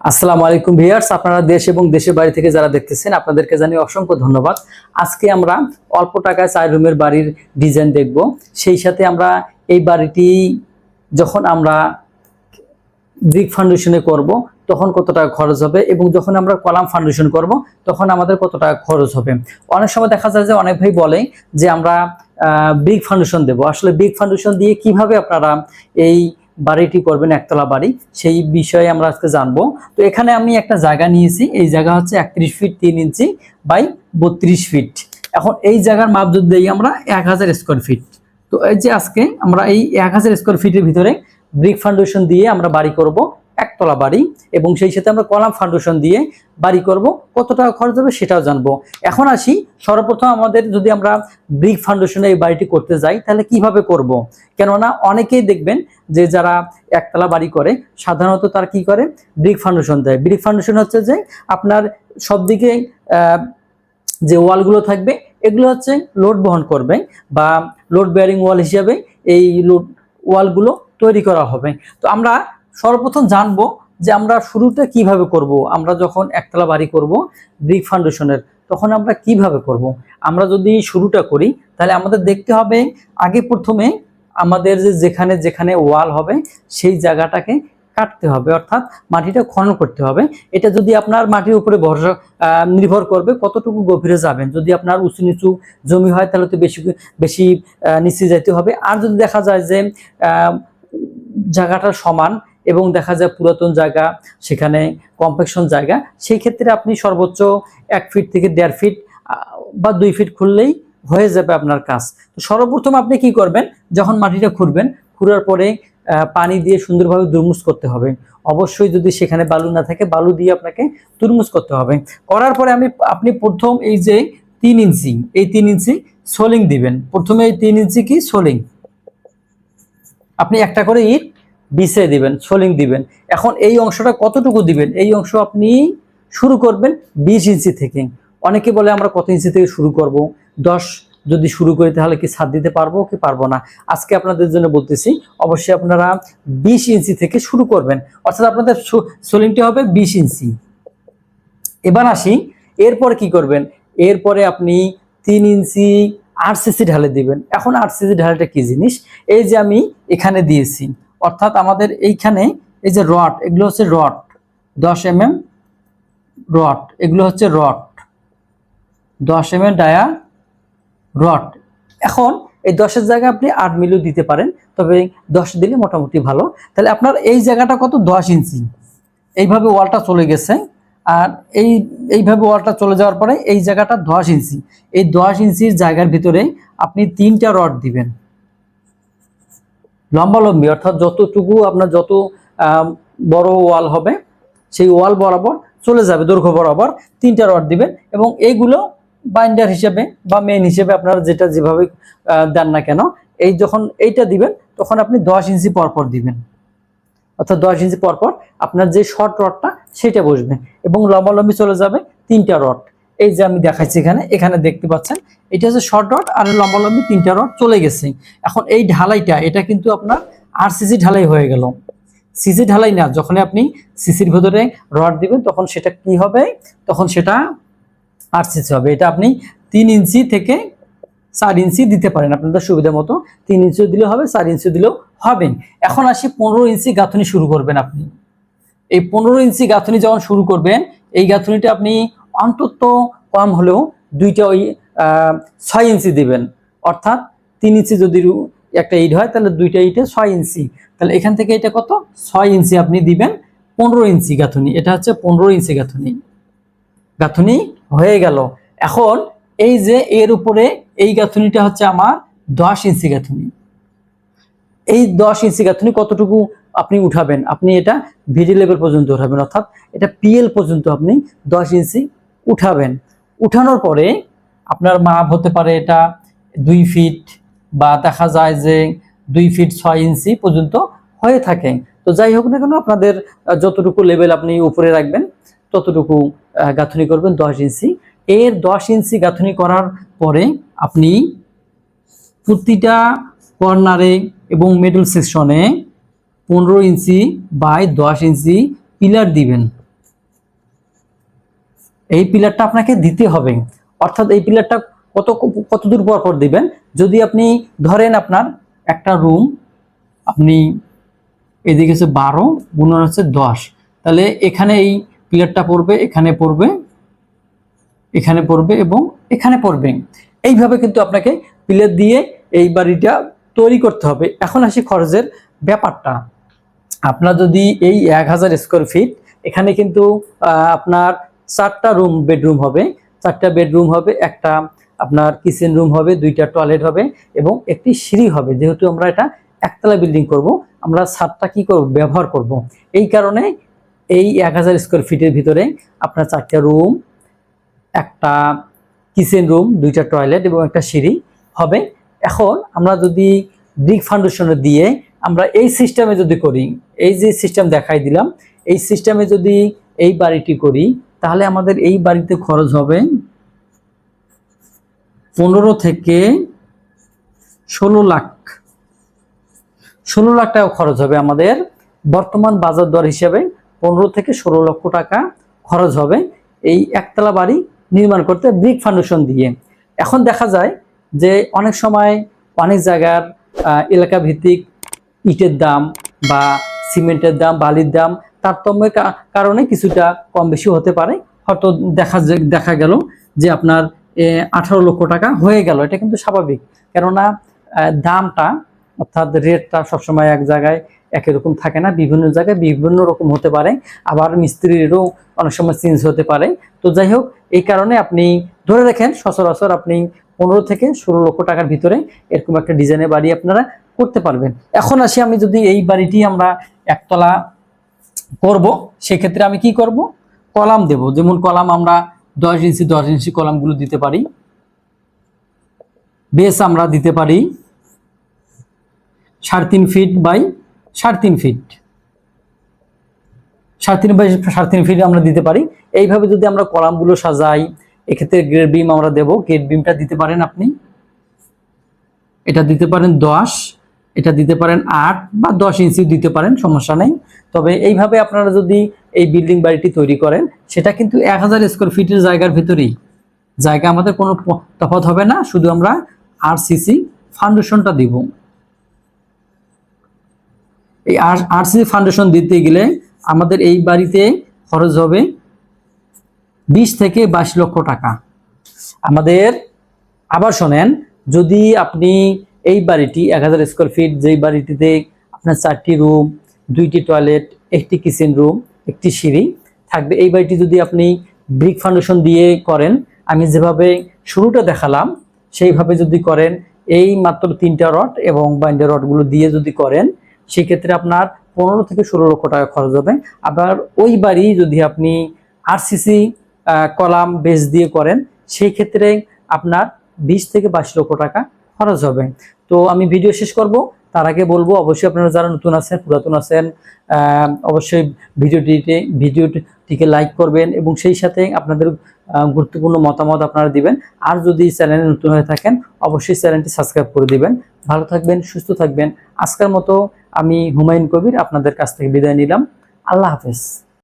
আসসালামু আলাইকুম ভিউয়ার্স, আপনারা দেশ এবং দেশের বাড়ি থেকে যারা দেখতেছেন, আপনাদেরকে জানি অসংখ্য ধন্যবাদ। আজকে আমরা অল্প টাকায় চার রুমের বাড়ির ডিজাইন দেখব। সেই সাথে আমরা এই বাড়িটি যখন আমরা ব্রিক ফাউন্ডেশনে করব, তখন কত টাকা খরচ হবে এবং যখন আমরা কলাম ফাউন্ডেশন করব, তখন আমাদের কত টাকা খরচ হবে। অনেক সময় দেখা যায় যে অনেক ভাই বলে যে আমরা ব্রিক ফাউন্ডেশন দেব। আসলে ব্রিক ফাউন্ডেশন দিয়ে কীভাবে আপনারা এই বাড়িটি করবেন, একতলা বাড়ি। সেই বিষয়ে আমরা আজকে জানব। তো এখানে আমি একটা জায়গা নিয়েছি। এই জায়গা হচ্ছে একত্রিশ ফিট তিন ইঞ্চি বাই বত্রিশ ফিট। এখন এই জায়গার মাপ যদি দিই আমরা এক হাজার স্কোয়ার ফিট। তো এই যে আজকে আমরা এই এক হাজার স্কোয়ার ফিটের ভিতরে ব্রিক ফাউন্ডেশন দিয়ে আমরা বাড়ি করব। একতলা বাড়ি এবং সেই সাথে আমরা কলাম ফাউন্ডেশন দিয়ে বাড়ি করব। কত টাকা খরচ হবে সেটাও জানব। এখন আসি, সর্বপ্রথম আমাদের যদি আমরা ব্রিক ফাউন্ডেশনে এই বাড়িটি করতে যাই, তাহলে কীভাবে করব। কেননা অনেকেই দেখবেন যে যারা একতলা বাড়ি করে, সাধারণত তারা কি করে? ব্রিক ফাউন্ডেশন দেয়। ব্রিক ফাউন্ডেশন হচ্ছে যে আপনার সব দিকে যে ওয়ালগুলো থাকবে, এগুলো হচ্ছে লোড বহন করবে বা লোড বেয়ারিং ওয়াল হিসাবে এই লোড ওয়ালগুলো তৈরি করা হবে। তো আমরা সর্বপ্রথম জানব যে আমরা শুরুতে কীভাবে করব। আমরা যখন একতলা বাড়ি করব ব্রিক ফাউন্ডেশনের তখন আমরা কীভাবে করব? আমরা যদি শুরুটা করি, তাহলে আমাদের দেখতে হবে আগে প্রথমে আমাদের যে যেখানে যেখানে ওয়াল হবে, সেই জায়গাটাকে কাটতে হবে। অর্থাৎ মাটিটা খনন করতে হবে। এটা যদি আপনার মাটির উপরে ভরসা নির্ভর করবে কতটুকু গভীরে যাবেন। যদি আপনার উঁচু নিচু জমি হয়, তাহলে তো বেশি বেশি নিচে যেতে হবে। আর যদি দেখা যায় যে জায়গাটা সমান এবং দেখা যায় পুরাতন জায়গা, সেখানে কম্পেকশন জায়গা, সেই ক্ষেত্রে আপনি সর্বোচ্চ এক ফিট থেকে দেড় ফিট বা দুই ফিট খুললেই হয়ে যাবে আপনার কাজ। তো সর্বপ্রথম আপনি কি করবেন? যখন মাটিটা খুঁড়বেন, খুঁড়ার পরে পানি দিয়ে সুন্দরভাবে দুর্মুজ করতে হবে। অবশ্যই যদি সেখানে বালু না থাকে, বালু দিয়ে আপনাকে তুরমুজ করতে হবে। করার পরে আমি, আপনি প্রথম এই যে তিন ইঞ্চি, এই তিন ইঞ্চি সোলিং দিবেন। প্রথমে এই তিন ইঞ্চি কি? সোলিং। আপনি একটা করে ইট বিছিয়ে দিবেন, সোলিং দিবেন। এখন এই অংশটা কতটুকু দিবেন? এই অংশ আপনি শুরু করবেন বিশ ইঞ্চি থেকে। অনেকে বলে আমরা কত ইঞ্চি থেকে শুরু করব? দশ যদি শুরু করি তাহলে কি ছাদ দিতে পারব কি পারব না? আজকে আপনাদের জন্য বলতেছি, অবশ্যই আপনারা বিশ ইঞ্চি থেকে শুরু করবেন। অর্থাৎ আপনাদের সোলিংটি হবে বিশ ইঞ্চি। এবার আসি, এরপর কি করবেন? এরপরে আপনি তিন ইঞ্চি আরসিসি ঢালে দিবেন। এখন আরসিসি ঢালেটা কি জিনিস? এই যে আমি এখানে দিয়েছি। অর্থাৎ আমাদের এইখানে এই যে রড এগুলো হচ্ছে রড দশ এম এম রড এগুলো হচ্ছে রড দশ এম এম ডায়া রড এখন এই দশের জায়গায় আপনি আট মিলিও দিতে পারেন, তবে দশ দিলে মোটামুটি ভালো। তাহলে আপনার এই জায়গাটা কত? দশ ইঞ্চি। এইভাবে ওয়ালটা চলে গেছে। আর এই, এইভাবে ওয়ালটা চলে যাওয়ার পরে এই জায়গাটা দশ ইঞ্চি। এই দশ ইঞ্চির জায়গার ভিতরে আপনি তিনটা রড দিবেন। লম্বালম্বি, অর্থাৎ যতটুকু আপনার যত বড় ওয়াল হবে, সেই ওয়াল বরাবর চলে যাবে, দৈর্ঘ্য বরাবর তিনটা রড দিবেন এবং এইগুলো বাইন্ডার হিসেবে বা মেন হিসেবে আপনারা যেটা যেভাবে দেন না কেন, এই যখন এইটা দিবেন, তখন আপনি দশ ইঞ্চি পরপর দিবেন। অর্থাৎ দশ ইঞ্চি পরপর আপনার যে শর্ট রডটা সেটা বসবে এবং লম্বালম্বি চলে যাবে তিনটা রড এই যে আমি দেখাচ্ছি এখানে এখানে দেখতে পাচ্ছেন, এটা হচ্ছে শর্ট রড আর লম্বালম্বি তিনটা রড চলে গেছে। এখন এই ঢালাইটা, এটা কিন্তু আপনার আর সিসি ঢালাই হয়ে গেল। সিসি ঢালাই না যখন আপনি সিসির ভেতরে রড দিবেন, তখন সেটা কি হবে? তখন সেটা আর সিসি হবে। এটা আপনি তিন ইঞ্চি থেকে চার ইঞ্চি দিতে পারেন, আপনাদের সুবিধা মতো। তিন ইঞ্চি দিলে হবে, চার ইঞ্চি দিলেও হবে। এখন আসি পনেরো ইঞ্চি গাঁথনি শুরু করবেন আপনি। এই পনেরো ইঞ্চি গাঁথনি যখন শুরু করবেন, এই গাঁথনিটা আপনি অন্তত কম হলেও দুইটা ওই ছয় ইঞ্চি দিবেন। অর্থাৎ তিন ইঞ্চি যদি একটা ইট হয়, তাহলে দুইটা ইটে ছয় ইঞ্চি। তাহলে এখান থেকে এটা কত? ছয় ইঞ্চি আপনি দিবেন, পনেরো ইঞ্চি গাঁথনি। এটা হচ্ছে পনেরো ইঞ্চি গাঁথনি। গাঁথনি হয়ে গেল। এখন এই যে এর উপরে এই গাঁথনিটা হচ্ছে আমার দশ ইঞ্চি গাঁথুনি। এই দশ ইঞ্চি গাঁথনি কতটুকু আপনি উঠাবেন? আপনি এটা ভিডি লেভেল পর্যন্ত উঠাবেন। অর্থাৎ এটা পিএল পর্যন্ত আপনি দশ ইঞ্চি উঠাবেন। উঠানোর পরে আপনার মাপ হতে পারে এটা দুই ফিট বা দেখা যায় যে দুই ফিট ছয় ইঞ্চি পর্যন্ত হয়ে থাকে। তো যাই হোক না কেন আপনাদের যতটুকু লেভেল আপনি উপরে রাখবেন, ততটুকু গাঁথনি করবেন দশ ইঞ্চি। এর দশ ইঞ্চি গাঁথনি করার পরে আপনি প্রতিটা কর্নারে এবং মিডল সেকশনে পনেরো ইঞ্চি বাই দশ ইঞ্চি পিলার দিবেন। এই পিলারটা আপনাকে দিতে হবে। অর্থাৎ এই পিলারটা কত কত দূর পর পর দিবেন? যদি আপনি ধরেন আপনার একটা রুম আপনি এদিকে হচ্ছে বারো, গুণন হচ্ছে দশ। তাহলে এখানে এই পিলারটা পড়বে, এখানে পড়বে এখানে পড়বে এবং এখানে পড়বে। এইভাবে কিন্তু আপনাকে পিলার দিয়ে এই বাড়িটা তৈরি করতে হবে। এখন আসি খরচের ব্যাপারটা। আপনার যদি এই এক হাজার স্কোয়ার ফিট এখানে কিন্তু আপনার চারটা রুম বেডরুম হবে। চারটা বেডরুম হবে, একটা আপনার কিচেন রুম হবে, দুইটা টয়লেট হবে এবং একটি সিঁড়ি হবে। যেহেতু আমরা এটা একতলা বিল্ডিং করব, আমরা ছাদটা কি করব, ব্যবহার করব। এই কারণে এই এক হাজার স্কোয়ার ফিটের ভিতরে আপনার চারটা রুম একটা কিচেন রুম দুইটা টয়লেট এবং একটা সিঁড়ি হবে। এখন আমরা যদি ব্রিক ফাউন্ডেশনে দিয়ে আমরা এই সিস্টেমে যদি করি, এই যে সিস্টেম দেখাই দিলাম, এই সিস্টেমে যদি এই বাড়িটি করি তাহলে আমাদের এই বাড়িতে খরচ হবে পনেরো থেকে ষোলো লাখ। ষোলো লাখ টাকা খরচ হবে আমাদের। বর্তমান বাজার দর হিসেবে পনেরো থেকে ষোলো লক্ষ টাকা খরচ হবে এই একতলা বাড়ি নির্মাণ করতে ব্রিক ফাউন্ডেশন দিয়ে। এখন দেখা যায় যে অনেক সময় অনেক জায়গার এলাকা ভিত্তিক ইটের দাম বা সিমেন্টের দাম, বালির দাম তারতম্যের কারণে কিছুটা কম বেশি হতে পারে। হয়তো দেখা দেখা গেল যে আপনার আঠারো লক্ষ টাকা হয়ে গেল। এটা কিন্তু স্বাভাবিক। কেননা দামটা, অর্থাৎ রেটটা সবসময় এক জায়গায় একই রকম থাকে না। বিভিন্ন জায়গায় বিভিন্ন রকম হতে পারে। আবার মিস্ত্রিরও অনেক সময় চেঞ্জ হতে পারে। তো যাই হোক, এই কারণে আপনি ধরে রাখেন, সচরাচর আপনি পনেরো থেকে ষোলো লক্ষ টাকার ভিতরে এরকম একটা ডিজাইনের বাড়ি আপনারা করতে পারবেন। এখন আসি আমি যদি এই বাড়িটি আমরা একতলা করব, সেক্ষেত্রে আমি কি করব? কলাম দেব। যেমন কলাম আমরা দশ ইঞ্চি দশ ইঞ্চি কলামগুলো দিতে পারি। বেস আমরা দিতে পারি সাড়ে তিন ফিট বাই সাড়ে তিন ফিট। সাড়ে তিন বাই সাড়ে তিন ফিট আমরা দিতে পারি। এইভাবে যদি আমরা কলামগুলো সাজাই, এক্ষেত্রে গ্রেড বিম আমরা দেব। গ্রেড বিমটা দিতে পারেন আপনি। এটা দিতে পারেন দশ। এটা দিতে পারেন আট বা দশ ইঞ্চি দিতে পারেন, সমস্যা নেই। তবে এইভাবে আপনারা যদি এই বিল্ডিং বাড়িটি তৈরি করেন, সেটা কিন্তু এক হাজার স্কোয়ার ফিটের জায়গার ভিতরেই। জায়গা আমাদের কোনো তফাৎ হবে না, শুধু আমরা আর সিসি ফাউন্ডেশনটা দিব। এই আর আরসিসি ফাউন্ডেশন দিতে গেলে আমাদের এই বাড়িতে খরচ হবে বিশ থেকে বাইশ লক্ষ টাকা। আমাদের আবার শোনেন যদি আপনি এই বাড়িটি এক হাজার স্কোয়ার ফিট যেই বাড়িটিতে আপনার চারটি রুম দুইটি টয়লেট একটি কিচেন রুম একটি সিঁড়ি থাকবে। এই বাড়িটি যদি আপনি ব্রিক ফাউন্ডেশন দিয়ে করেন, আমি যেভাবে শুরুটা দেখালাম, সেইভাবে যদি করেন, এই মাত্র তিনটা রড এবং বাইন্ডার রডগুলো দিয়ে যদি করেন, সেক্ষেত্রে আপনার পনেরো থেকে ষোলো লক্ষ টাকা খরচ হবে। আবার ওই বাড়ি যদি আপনি আরসিসি কলাম বেস দিয়ে করেন সেই ক্ষেত্রে আপনার বিশ থেকে বাইশ লক্ষ টাকা খরচ হবে। তো আমি ভিডিও শেষ করব। তার আগে বলব, অবশ্যই আপনারা যারা নতুন আছেন, পুরাতন আছেন অবশ্যই ভিডিওটিতে, ভিডিওটিকে লাইক করবেন এবং সেই সাথে আপনাদের গুরুত্বপূর্ণ মতামত আপনারা দিবেন। আর যদি চ্যানেলে নতুন হয়ে থাকেন, অবশ্যই চ্যানেলটি সাবস্ক্রাইব করে দিবেন। ভালো থাকবেন, সুস্থ থাকবেন। আজকের মতো আমি হুমায়ুন কবির আপনাদের কাছ থেকে বিদায় নিলাম। আল্লাহ হাফেজ।